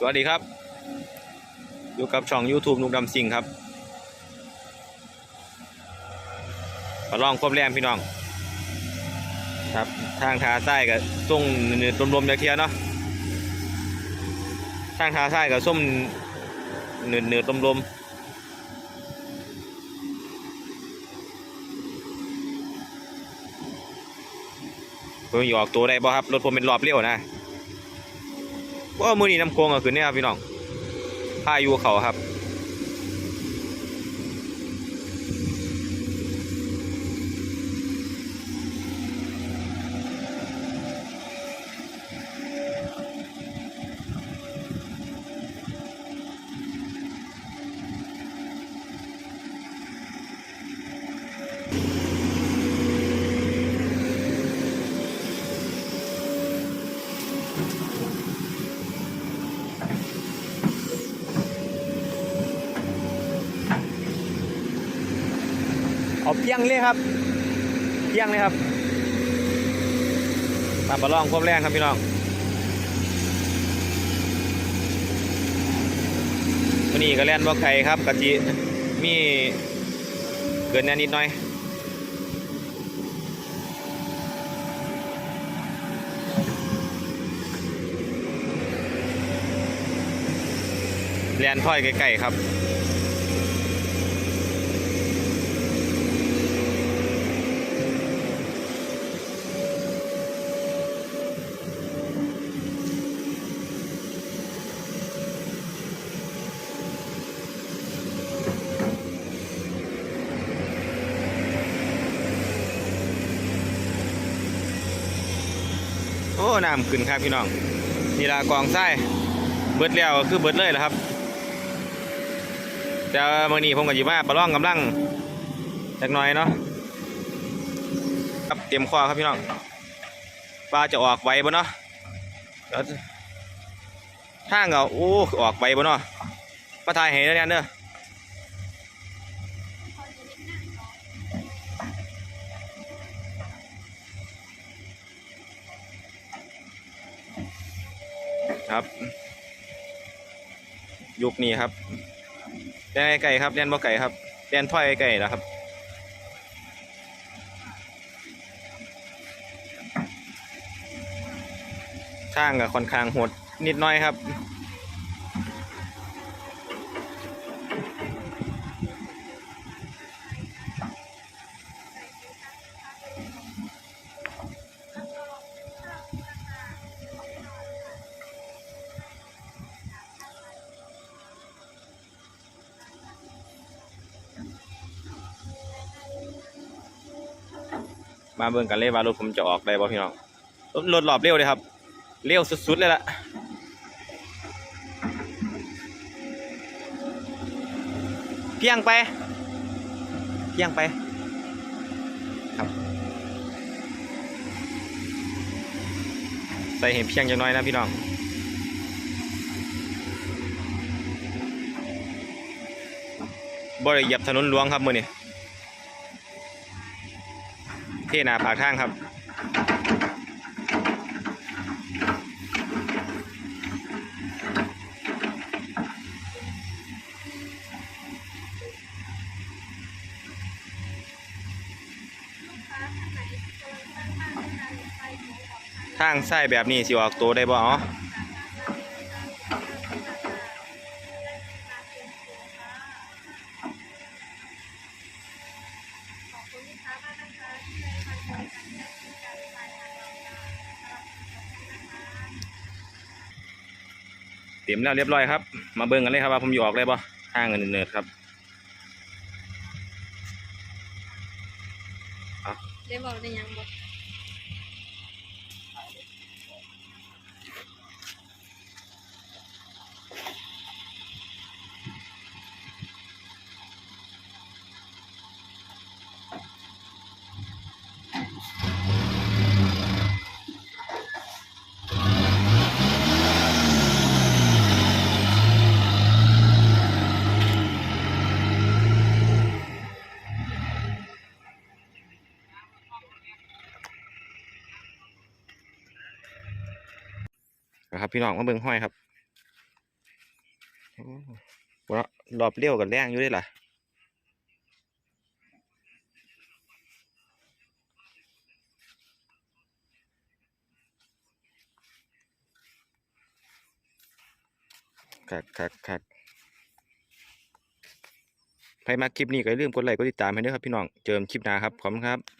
สวัสดีครับ อยู่กับช่อง YouTube นุกดำสิงครับมาลองควบแรมพี่น้อง ครับทางทาใต้กับส่งเนื้อรวมๆจาเทียเนาะทางทาใต้กับส้มเนื้อเนื้อรวมๆเพิ่งออกตัวได้บ่ครับรถผมเป็นรอบเลี้ยวนะ ว่ามือนี้น้ำโคงก็คือเนี่ยครับพี่น้องพายุเขาครับ เอาเพียงเลยครับ เพียงเลยครับมาประลองควบแรงครับพี่น้องวันนี้ก็แล่นบ่ไก่ครับกะจิมีเกินแน่นิดหน่อยแลนถ้อยไก่ๆครับ น้ำขึ้นครับพี่น้องนี่ละกองไส้เบิดแล้วคือเบิดเลยแหละครับแต่มื่อนี้ผมกับยิมาประลองกำลังจักหน่อยเนาะครับเตรียมคอครับพี่น้องปลาจะออกไวบ่เนาะแล้วทางก็โอ้ออกไวบ่เนาะมาถ่ายให้เด้อเนี่ยเด้อ ครับ ยุคนี้ครับแดนไก่ครับแดนบ่ไก่ครับแดนถ้อยไก่นะครับข้างกับค่อนข้างโหดนิดน้อยครับ มาเบิ่งกันเลยว่ารถผมจะออกได้บ่พี่น้องรถรถรอบเร็วเลยครับเร็วสุดๆเลยล่ะเพียงไปเพียงไปครับใส่เห็นเพียงจังน้อยนะพี่น้องบ่ได้เหยียบถนนหลวงครับมือนี้ เทหนาปากทางครับทางไส้แบบนี้สิออกตัวได้บ่อ๋อ เตรียมแล้วเรียบร้อยครับ มาเบิ่งกันเลยครับว่าผมอยู่ออกได้ปะห้างเงินเนิร์ดครับได้บอกได้ยังบอก นะครับพี่น้องมาเบิ่งห้อยครับบ่าะรอบเลี้ยวกับแรงอยู่ได้ล่ะคักคักคักใครมาคลิปนี้ก็อย่าลืมกดไลค์กดติดตามให้ด้วยครับพี่น้อง เจอกันคลิปหน้าครับ ขอบคุณครับ